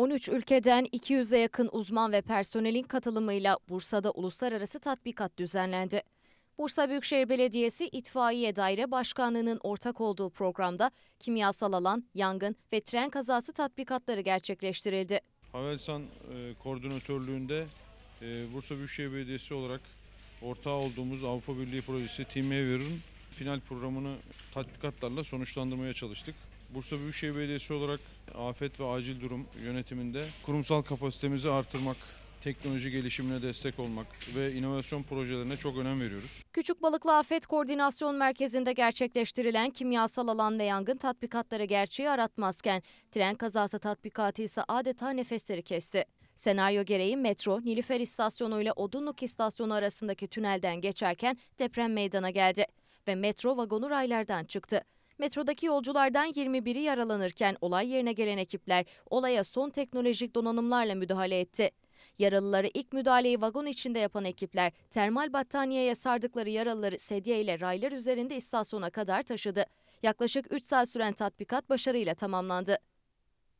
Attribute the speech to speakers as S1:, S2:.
S1: 13 ülkeden 200'e yakın uzman ve personelin katılımıyla Bursa'da uluslararası tatbikat düzenlendi. Bursa Büyükşehir Belediyesi İtfaiye Daire Başkanlığı'nın ortak olduğu programda kimyasal alan, yangın ve tren kazası tatbikatları gerçekleştirildi.
S2: Havelsan e, koordinatörlüğünde e, Bursa Büyükşehir Belediyesi olarak ortağı olduğumuz Avrupa Birliği projesi Team Evir'in final programını tatbikatlarla sonuçlandırmaya çalıştık. Bursa Büyükşehir Belediyesi olarak afet ve acil durum yönetiminde kurumsal kapasitemizi artırmak, teknoloji gelişimine destek olmak ve inovasyon projelerine çok önem veriyoruz.
S1: Küçük Balıklı Afet Koordinasyon Merkezi'nde gerçekleştirilen kimyasal alan ve yangın tatbikatları gerçeği aratmazken tren kazası tatbikatı ise adeta nefesleri kesti. Senaryo gereği metro, Nilüfer İstasyonu ile Odunluk İstasyonu arasındaki tünelden geçerken deprem meydana geldi ve metro vagonu raylardan çıktı. Metrodaki yolculardan 21'i yaralanırken olay yerine gelen ekipler olaya son teknolojik donanımlarla müdahale etti. Yaralıları ilk müdahaleyi vagon içinde yapan ekipler termal battaniyeye sardıkları yaralıları sedye ile raylar üzerinde istasyona kadar taşıdı. Yaklaşık 3 saat süren tatbikat başarıyla tamamlandı.